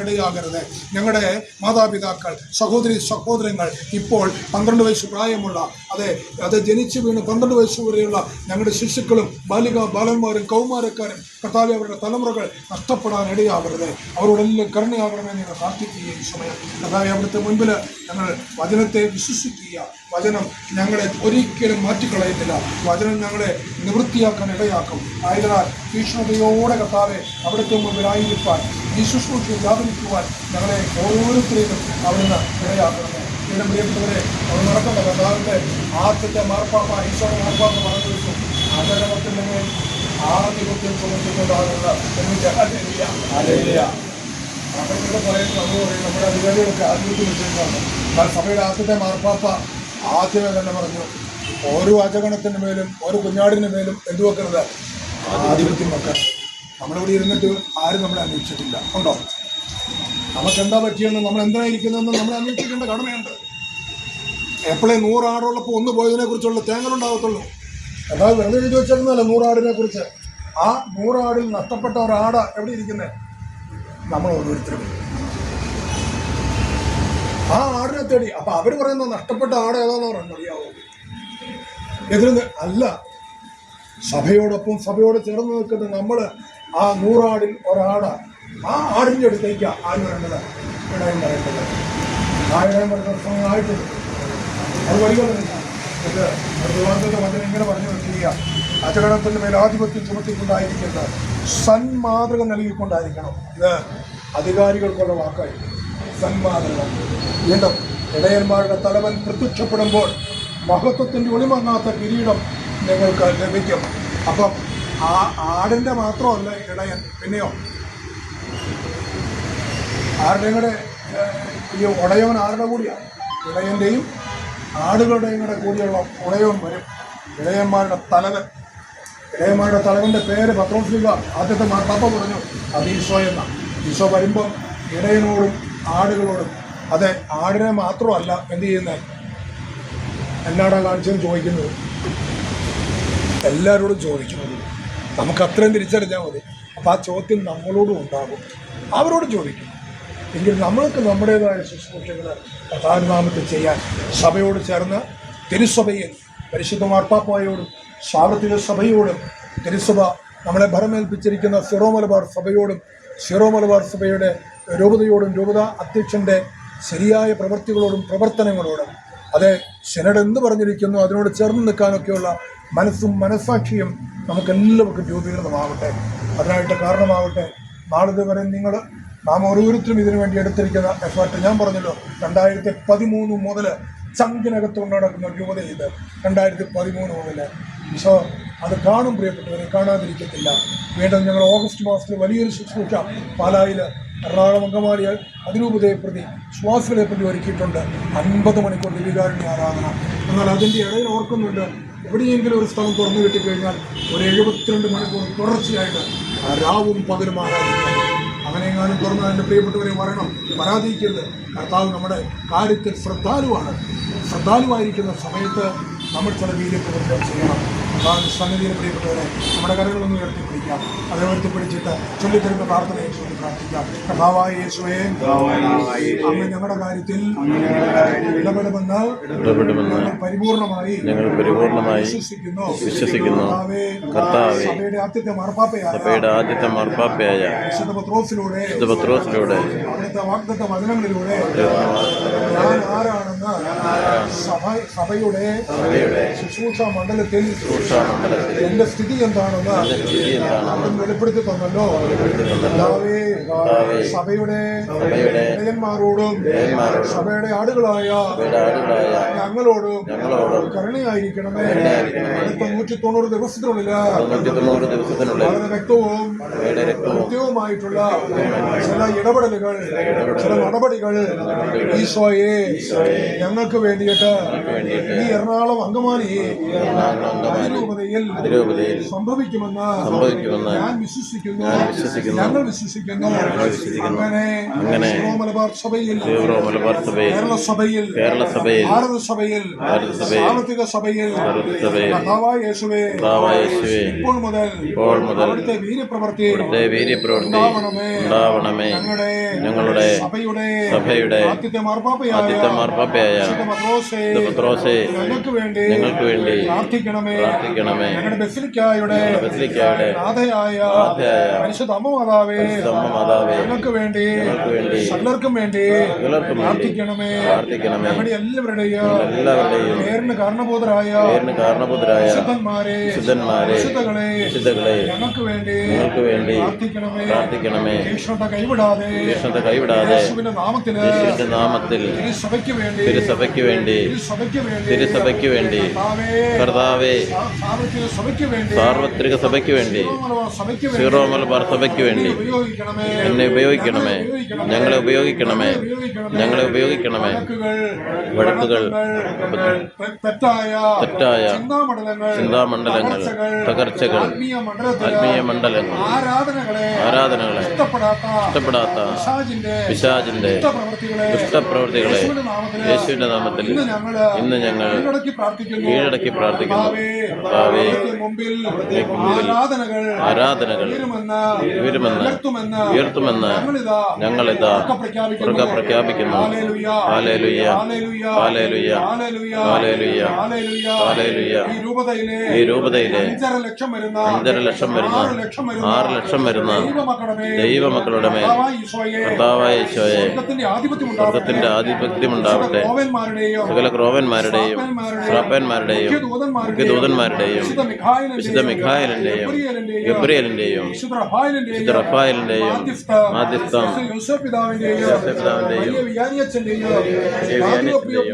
ഇടയാകരുത് ഞങ്ങളുടെ മാതാപിതാക്കൾ സഹോദരി സഹോദരങ്ങൾ ഇപ്പോൾ പന്ത്രണ്ട് വയസ്സ് പ്രായമുള്ള അതെ അത് ജനിച്ചു വീണ് പന്ത്രണ്ട് വയസ്സ് വരെയുള്ള ഞങ്ങളുടെ ശിശുക്കളും ബാലിക ബാലന്മാരും കൗമാരക്കാരും കർത്താവ് അവരുടെ തലമുറകൾ നഷ്ടപ്പെടാൻ ഇടയാകരുത് അവരോടെല്ലാം കരുണയാകണമെന്ന് ഞങ്ങൾ പ്രാർത്ഥിക്കുകയും സമയം കർത്താവ് അവിടുത്തെ മുൻപിൽ ഞങ്ങൾ വചനത്തെ വിശ്വസിക്കുക. വചനം ഞങ്ങളെ ഒരിക്കലും മാറ്റിക്കളയത്തില്ല. വചനം ഞങ്ങളെ നിവൃത്തിയാക്കാൻ ഇടയാക്കും. ആയതിനാൽ തീക്ഷ്ണതയോടെ കർത്താവെ അവിടുത്തെ മുമ്പിലായിരിക്കാൻ ഈ ശുശ്രൂഷയിൽ വ്യാപരിക്കുവാൻ ഞങ്ങളെ ഓരോരുത്തരെയും അവിടുന്ന് ഇടയാക്കണമേ. ഇതിന് പ്രിയപ്പെട്ടവരെ അവർ നടക്കുന്ന കർത്താവിന്റെ ആദ്യത്തെ മാർപ്പാപ്പ ഈശോ മാർപ്പാപ്പ പറഞ്ഞു വെച്ചു ആചരണത്തിന്റെ മേൽ ആധിപത്യം ഹല്ലേലൂയ. അതൊക്കെ പറയുന്നത് നമ്മൾ പറയും നമ്മുടെ അധികാരികളൊക്കെ ആധിപത്യം വെച്ചിട്ടാണ് എന്നാൽ സഭയുടെ ആദ്യത്തെ മാർപ്പാപ്പ ആദ്യമേ തന്നെ പറഞ്ഞു ഓരോ അജഗണത്തിന് മേലും ഓരോ കുഞ്ഞാടിന് മേലും എന്ത് വെക്കരുത് ആധിപത്യം വെക്കാൻ നമ്മളിവിടെ ഇരുന്നിട്ട് ആരും നമ്മളെ അന്വേഷിച്ചിട്ടില്ല. ഉണ്ടോ? നമുക്ക് എന്താ പറ്റിയെന്ന് നമ്മൾ എന്തായിരിക്കുന്നതെന്ന് നമ്മൾ അന്വേഷിക്കേണ്ട കടമയുണ്ട്. എപ്പോഴേ നൂറാടുള്ളപ്പോൾ ഒന്ന് പോയതിനെ കുറിച്ചുള്ള തേങ്ങലുണ്ടാകത്തുള്ളൂ എന്നാൽ വെറുതെ എഴുതി വെച്ചിരുന്നല്ല നൂറാടിനെ കുറിച്ച് ആ നൂറാടിൽ നഷ്ടപ്പെട്ട ഒരാട് എവിടെ ഇരിക്കുന്നത് നമ്മൾ ഓരോരുത്തരും. ആ ആടിനെ തേടി. അപ്പൊ അവർ പറയുന്ന നഷ്ടപ്പെട്ട ആട് ഏതാണെന്ന് പറയുന്നത് അറിയാവോ? എതിർന്ന് അല്ല സഭയോടൊപ്പം സഭയോട് ചേർന്ന് നിൽക്കുന്ന നമ്മൾ ആ നൂറാടിൽ ഒരാട് ആ ആടിന്റെ അടുത്തേക്ക് ആരുടെ വരേണ്ടത്? ഇടയം പറയേണ്ടത് ആ അത് വഴികളുന്നില്ല വചനം ഇങ്ങനെ പറഞ്ഞു വെക്കുക അജഗണത്തിന്റെ മേലാധിപത്യം ചുമത്തിക്കൊണ്ടായിരിക്കുന്നത് ചുമത്തിക്കൊണ്ടായിരിക്കുന്ന സന്മാതൃക നൽകിക്കൊണ്ടായിരിക്കണം. ഇത് അധികാരികൾക്കുള്ള വാക്കായി സന്മാതൃക. വീണ്ടും ഇടയന്മാരുടെ തലവൻ പ്രത്യക്ഷപ്പെടുമ്പോൾ മഹത്വത്തിന്റെ ഒളിമങ്ങാത്ത കിരീടം നിങ്ങൾക്ക് ലഭിക്കും. അപ്പം ആ ആടിന്റെ മാത്രമല്ല ഇടയൻ പിന്നെയോ? ആരുടെയും കൂടെ ഈ ഉടയവൻ ആരുടെ കൂടിയാണ് ഇടയന്റെയും ആടുകളുടെയും കൂടെ കൂടിയുള്ള ഉടയവൻ വരും. ഇടയന്മാരുടെ തലവൻ. ഇടയന്മാരുടെ തലവന്റെ പേര് പത്രോസ്ലിക ആദ്യത്തെ മാർപ്പാപ്പ പറഞ്ഞു അത് ഈശോ എന്ന. ഈശോ വരുമ്പം ഇടയനോടും ആടുകളോടും അതെ ആടിനെ മാത്രമല്ല എന്ത് ചെയ്യുന്നത് എന്നാടാ കാണിച്ചെന്ന് ചോദിക്കുന്നത് എല്ലാവരോടും ചോദിക്കും നമുക്ക് അത്രയും തിരിച്ചറിഞ്ഞാൽ മതി. അപ്പോൾ ആ ചോദ്യം നമ്മളോടും ഉണ്ടാകും. അവരോട് ചോദിക്കും. എങ്കിൽ നമ്മൾക്ക് നമ്മുടേതായ ശുശ്രൂഷകൾ പ്രധാനനാമത്തിൽ ചെയ്യാൻ സഭയോട് ചേർന്ന് തിരുസഭയിൽ പരിശുദ്ധ മാർപ്പാപ്പായോടും സാർവത്രിക സഭയോടും തിരുസഭ നമ്മളെ ഭരമേൽപ്പിച്ചിരിക്കുന്ന സിറോ മലബാർ സഭയോടും സിറോ മലബാർ സഭയുടെ രൂപതയോടും രൂപത അധ്യക്ഷന്റെ ശരിയായ പ്രവൃത്തികളോടും പ്രവർത്തനങ്ങളോടും. അതെ സെനഡ് എന്ത് പറഞ്ഞിരിക്കുന്നു? അതിനോട് ചേർന്ന് നിൽക്കാനൊക്കെയുള്ള മനസ്സും മനസ്സാക്ഷിയും നമുക്കെല്ലാവർക്കും രൂപീകൃതമാവട്ടെ അതിനായിട്ട് കാരണമാവട്ടെ. നാളിത് വരെ നിങ്ങൾ നാം ഓരോരുത്തരും ഇതിനു വേണ്ടി എടുത്തിരിക്കുന്ന എഫേർട്ട് ഞാൻ പറഞ്ഞല്ലോ രണ്ടായിരത്തി പതിമൂന്ന് മുതൽ ചങ്കിനകത്തുകൊണ്ട് നടക്കുന്ന രൂപത ഇത്. രണ്ടായിരത്തി പതിമൂന്ന് മുതൽ സോ അത് കാണും പ്രിയപ്പെട്ടവരെ കാണാതിരിക്കത്തില്ല. വീണ്ടും ഞങ്ങൾ ഓഗസ്റ്റ് മാസത്തിൽ വലിയൊരു ശുശ്രൂഷ പാലായിൽ എറണാകുളം അങ്കമാലി അതിരൂപതയെ പ്രതി ശ്വാസികളെ പ്രതി ഒരുക്കിയിട്ടുണ്ട്. അൻപത് മണിക്കൂർ ദിവികാരുണ്യ ആരാധന. എന്നാൽ അതിന്റെ ഇടയിൽ ഓർക്കുന്നുണ്ട് എവിടെയെങ്കിലും ഒരു സ്ഥലം തുറന്നു കിട്ടിക്കഴിഞ്ഞാൽ ഒരു എഴുപത്തിരണ്ട് മണിക്കൂർ തുടർച്ചയായിട്ട് രാവും പകലും ആരാധിക്കുക അങ്ങനെയെങ്ങാനും തുറന്ന് എന്റെ പ്രിയപ്പെട്ടവരെ വരണം. പരാതിക്കരുത് കർത്താവ് നമ്മുടെ കാര്യത്തിൽ ശ്രദ്ധാലുവാണ്. ശ്രദ്ധാലുവായിരിക്കുന്ന സമയത്ത് നമ്മൾ ചില വീര്യപ്രവർത്തനം ചെയ്യണം. അതാണ് സന്നിധിയിൽ പ്രിയപ്പെട്ടവരെ നമ്മുടെ കരങ്ങളൊന്ന് ഉയർത്തിപ്പിടിക്കാം. അത് ഉയർത്തിപ്പിടിച്ചിട്ട് ചൊല്ലിത്തരുന്ന പ്രാർത്ഥനയെ ചൊല്ലി പ്രാർത്ഥിക്കാം. കഥാവായ യേശുവേ അങ്ങ് ഞങ്ങളുടെ കാര്യത്തിൽ ഇടപെടുമെന്ന് പരിപൂർണമായി വിശ്വസിക്കുന്നു. വിശ്വസിക്കുന്നു. കർത്താവേ, സഭയുടെ ആദ്യത്തെ മാർപ്പാപ്പയായ സഭയുടെ ആദ്യത്തെ മാർപ്പാപ്പയായ വിശുദ്ധ പത്രോസിലൂടെ വിശുദ്ധ പത്രോസിലൂടെ അവിടുത്തെ വാഗ്ദത്ത വചനങ്ങളിലൂടെ സഭയുടെ ശുശ്രൂഷ മണ്ഡലത്തിൽ എന്റെ സ്ഥിതി എന്താണെന്ന് വെളിപ്പെടുത്തി തന്നല്ലോ. സഭയുടെ ദേവന്മാരോടും സഭയുടെ ആടുകളായ ഞങ്ങളോടും കരുണയായിരിക്കണമേ. അടുത്ത നൂറ്റി തൊണ്ണൂറ് ദിവസത്തിനുള്ളിൽ വളരെ വ്യക്തവും കൃത്യവുമായിട്ടുള്ള ചില ഇടപെടലുകൾ ചില നടപടികൾ ഈശോയെ ഞങ്ങൾക്ക് വേണ്ടിയിട്ട് ഈ എറണാകുളം അങ്കമാലി അതിരൂപതയിൽ സംഭവിക്കുമെന്ന് ഞാൻ വിശ്വസിക്കുന്നു. ഞങ്ങൾ വിശ്വസിക്കുന്നു. അങ്ങനെ അങ്ങനെ മലബാർ സഭയിൽ മലബാർ സഭയിൽ കേരള സഭയിൽ കേരള സഭയിൽ ഭാരത സഭയിൽ ഭാരത സഭയിൽ സാമ്പത്തിക സഭയിൽ കർത്താവായ യേശുവേ ഇപ്പോൾ മുതൽ ഇപ്പോൾ മുതൽ അവിടുത്തെ വീര്യപ്രവൃത്തി അവിടുത്തെ വീര്യപ്രവൃത്തി ഉണ്ടാവണമേ. ഉണ്ടാവണമേ. ഞങ്ങളുടെ ഞങ്ങളുടെ സഭയുടെ സഭയുടെ ആദ്യത്തെ മാർപ്പാപ്പയായ ആദ്യത്തെ മാർപ്പാപ്പയായ പത്രോസേ, ഞങ്ങൾക്ക് വേണ്ടി ഞങ്ങൾക്ക് വേണ്ടി പ്രാർത്ഥിക്കണമേ. പ്രാർത്ഥിക്കണമേ. ഞങ്ങളുടെ ബസിലിക്കായുടെ ബസിലിക്കായുടെ നാഥയായ പരിശുദ്ധ അമ്മ മാതാവേ ഞങ്ങൾക്ക് വേണ്ടി സകലർക്കും തിരുസഭയ്ക്ക് വേണ്ടി വേണ്ടി വേണ്ടി കർത്താവേ സാർവത്രിക സഭയ്ക്ക് വേണ്ടി സീറോ മലബാർ സഭയ്ക്ക് വേണ്ടി എന്നെ ഉപയോഗിക്കണമേ. ഞങ്ങളെ ഉപയോഗിക്കണം ഉപയോഗിക്കണമേ. ഞങ്ങളെ ഉപയോഗിക്കണമേ. വഴക്കുകൾ തെറ്റായ ചിന്താമണ്ഡലങ്ങൾ തകർച്ചകൾ ആത്മീയ മണ്ഡലങ്ങൾ ആരാധനകളെ ഇഷ്ടപ്പെടാത്ത പിശാജിന്റെ ദുഷ്ടപ്രവൃത്തികളെ യേശുവിന്റെ നാമത്തിൽ ഇന്ന് ഞങ്ങൾ കീഴടക്കി പ്രാർത്ഥിക്കുന്നു. ആരാധനകൾ ആരാധനകൾ ഉയരുമെന്ന് ഉയർത്തുമെന്ന് ഞങ്ങളിതാ മുറുക പ്രഖ്യാപിക്കുന്നു. ഈ രൂപതയിലെ അഞ്ചര ലക്ഷം വരുന്ന ആറ് ലക്ഷം വരുന്ന ദൈവമക്കളുടെ മേൽ കർത്താവായ ഈശോയെ സ്വർഗത്തിന്റെ ആധിപത്യം ഉണ്ടാവട്ടെ സകല ക്രോവന്മാരുടെയും ശ്രാപ്പന്മാരുടെയും ദൂതന്മാരുടെയും വിശുദ്ധ മിഖായലിന്റെയും ഗബ്രിയലിന്റെയും വിശുദ്ധ റഫായലിന്റെയും ആദ്യസ്ഥം Seven down, there you. Yan yatın diyor. Yan yatın diyor.